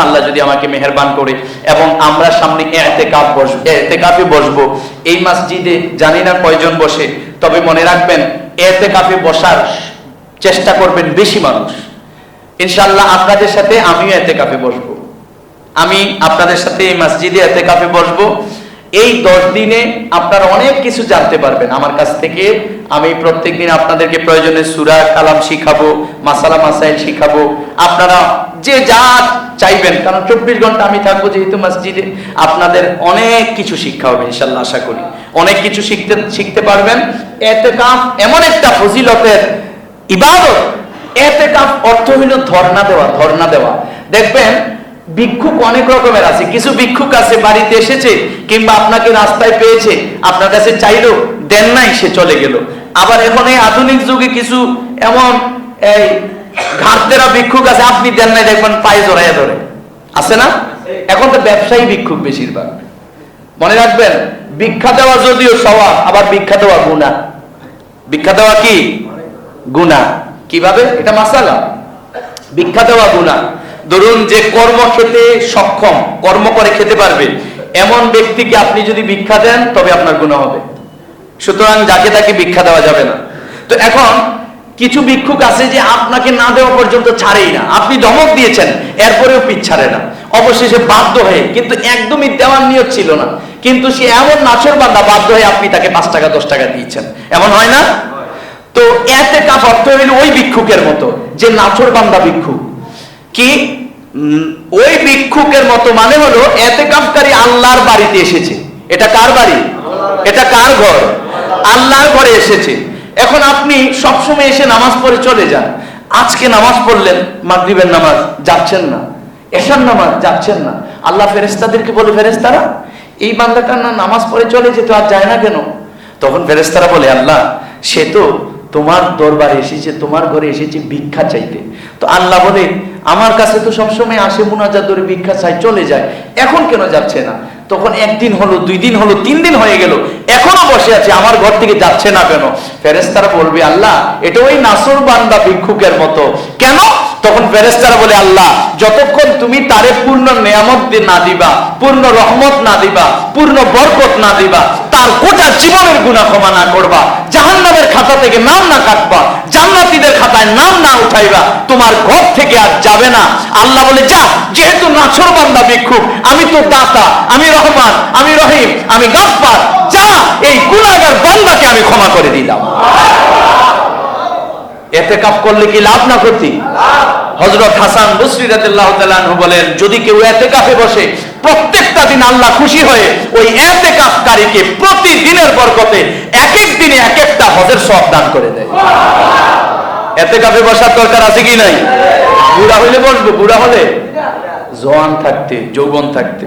আল্লাহ যদি আমাকে মেহেরবান করে এবং আমরা সামনে এতেকাফ বসবো, এতেকাফে বসবো, এই মসজিদে জানি না কয়জন বসে, তবে মনে রাখবেন এতেকাফে বসার চেষ্টা করবেন বেশি মানুষ। ইনশাল্লাহ আপনাদের সাথে আমিও এতেকাফে বসবো। আমি আপনাদের সাথে এই মসজিদে এতেকাফে বসবো। এই দশ দিনে আপনারা অনেক কিছু জানতে পারবেন আমার কাছ থেকে। আমি প্রত্যেকদিন আপনাদেরকে প্রয়োজনে সুরা, কালাম শিখাবো, মাসালা, মাসাইল শিখাবো। আপনারা যে যা চাইবেন, কারণ চব্বিশ ঘণ্টা আমি থাকব যেহেতু মসজিদে, আপনাদের অনেক কিছু শিক্ষা হবে, ইনশাল্লাহ আশা করি। অনেক কিছু শিখতে শিখতে পারবেন। এতে কাম এমন একটা ফজিলতের ইবাদত। এতে কাম অর্থ হইল ধর্ণা দেওয়া ধর্ণা দেওয়া। দেখবেন, ভিক্ষুক অনেক রকমের আছে। কিছু ভিক্ষুক আছে, বাড়িতে এসেছে, কিংবা আপনাকে রাস্তায় পেয়েছে, আপনার কাছে চাইলো দেন নাই, সে চলে গেল। আবার এখন এই আধুনিক যুগে কিছু এমন এই ঘাটতেরা ভিক্ষুক আছে, আপনি দেন নাই, দেখবেন পায়ে জড়াইয়া ধরে। আছে না? এখন তো ব্যবসায়ী ভিক্ষুক বেশিরভাগ। মনে রাখবেন, ভিক্ষা দেওয়া যদিও স্বভাব, আবার ভিক্ষা দেওয়া গুণা। ভিক্ষা দেওয়া কি? গুণা। কীভাবে? এটা মাসালা। ভিক্ষা দেওয়া গুণা। ধরুন যে কর্ম খেতে সক্ষম, কর্ম করে খেতে পারবে। এমন ব্যক্তিকে আপনি যদি ভিক্ষা দেন, তবে আপনার গুণা হবে। সুতরাং যাকে তাকে ভিক্ষা দেওয়া যাবে না। তো এখন কিছু ভিক্ষুক আছে যে আপনাকে না দেওয়া পর্যন্ত ছাড়েই না। আপনি ধমক দিয়েছেন, এরপরেও পিছ ছাড়ে না। অবশেষে বাধ্য হয়ে, কিন্তু একদমই দেওয়ার নিয়ত ছিল না। কিন্তু সে এমন নাচর বান্দা বাধ্য হয়ে আপনি তাকে পাঁচ টাকা, দশ টাকা দিয়েছেন। এমন হয় না? তো এতে কাপ অর্থ হইল ওই ভিক্ষুকের মতো, যে নাচর বান্দা ভিক্ষুক। কি? ওই ভিক্ষুকের মতো মানে হলো এতে কাপকারী আল্লাহর বাড়িতে এসেছে। এটা কার বাড়ি? এটা কার ঘর? আল্লাহর ঘরে এসেছে। এখন আপনি সবসময় এসে নামাজ পড়ে চলে যান। আজকে নামাজ পড়লেন, মাগরিবের নামাজ যাচ্ছেন না। এশার নামাজ যাচ্ছেন না। আল্লাহ ফেরেস্তাদেরকে বলে ফেরেস্তারা এই বান্দাটার না নামাজ পড়ে চলে যেত, আর যায় না কেন? তখন ফেরেস্তারা বলে, আল্লাহ, সে তো তোমার দরবারে এসেছে, তোমার ঘরে এসেছে ভিক্ষা চাইতে। তো আল্লাহ বলে, আমার কাছে তো সবসময় আসে মুনাজাত ধরে ভিক্ষা চাই, চলে যায়। এখন কেন যাচ্ছে না? তখন একদিন হলো, দুই দিন হলো, তিন দিন হয়ে গেল। এখনও বসে আছে, আমার ঘর থেকে যাচ্ছে না কেন? ফেরেস্তারা বলবে, আল্লাহ, এটা ওই নাসুর বান্দা ভিক্ষুকের মতো। কেন? তখন ফেরেস্তারা বলে, আল্লাহ, যতক্ষণ তুমি তারে পূর্ণ নিয়ামত না দিবা, পূর্ণ রহমত না দিবা, পূর্ণ বরকত না দিবা তার গোটা জীবনের গুণা ক্ষমা না করবা, জাহান্নামের খাতা থেকে নাম না কাটবা, জান্নাতীদের খাতায় নাম না উঠাইবা, তোমার ঘর থেকে আর যাবে না। আল্লাহ বলে, যা, যেহেতু নাছর বান্দা ভিক্ষুক, আমি তো দাতা, আমি রহমান, আমি রহিম, আমি গাফফার, যা, এই গুনাহগার বান্দাকে আমি ক্ষমা করে দিলাম। এতে কাপ করলে কি লাভ না ক্ষতি? হজরত হাসান বসরি আনহু বলেন, যদি কেউ এতে কাপে বসে প্রত্যেকটা দিন আল্লাহ খুশি হয়ে ওই এতে কাপকারীকে প্রতিদিনের বরকতে এক এক দিনে এক একটা হজের সব দান করে দেয়। এতে কাপে বসার দরকার আছে কি নাই? বুড়া হইলে বসবো, বুড়া হলে? জওয়ান থাকতে, যৌবন থাকতে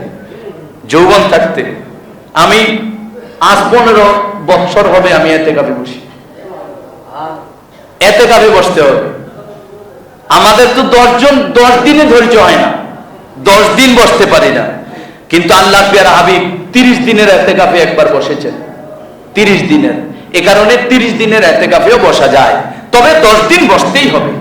যৌবন থাকতে। আমি আজ পনেরো বৎসর হবে আমি এতে কাপে বসি। এতে কাপে বসতে হবে। আমাদের তো দশজন, দশ দিনে ধৈর্য হয় না। দশ দিন বসতে পারি না। কিন্তু আল্লাহ পিয়ার হাবিব তিরিশ দিনের এতে কাপে একবার বসেছেন। তিরিশ দিনের। এ কারণে তিরিশ দিনের এতে কাপেও বসা যায়। তবে দশ দিন বসতেই হবে।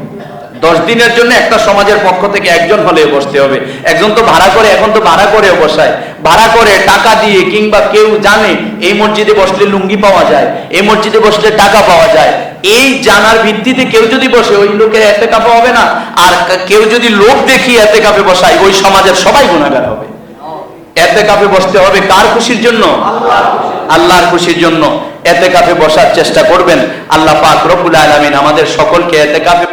দশ দিনের জন্য একটা সমাজের পক্ষ থেকে একজন হলে বসতে হবে। একজন তো ভাড়া করে, এখন তো ভাড়া করেও বসায়। ভাড়া করে, টাকা দিয়ে কিংবা কেউ জানে এই মসজিদে বসলে লুঙ্গি পাওয়া যায়, এই মসজিদে বসলে টাকা পাওয়া যায়। এই জানার ভিত্তিতে কেউ যদি বসে, ওই লোকের এতে কাপা হবে না। আর কেউ যদি লোক দেখি এতে কাপে বসায়, ওই সমাজের সবাই গুণাগার হবে। এতে কাপে বসতে হবে কার খুশির জন্য? আল্লাহর খুশির জন্য। এতে কাপে বসার চেষ্টা করবেন। আল্লাহ পাক রব্বুল আলামিন আমাদের সকলকে এতে কাপে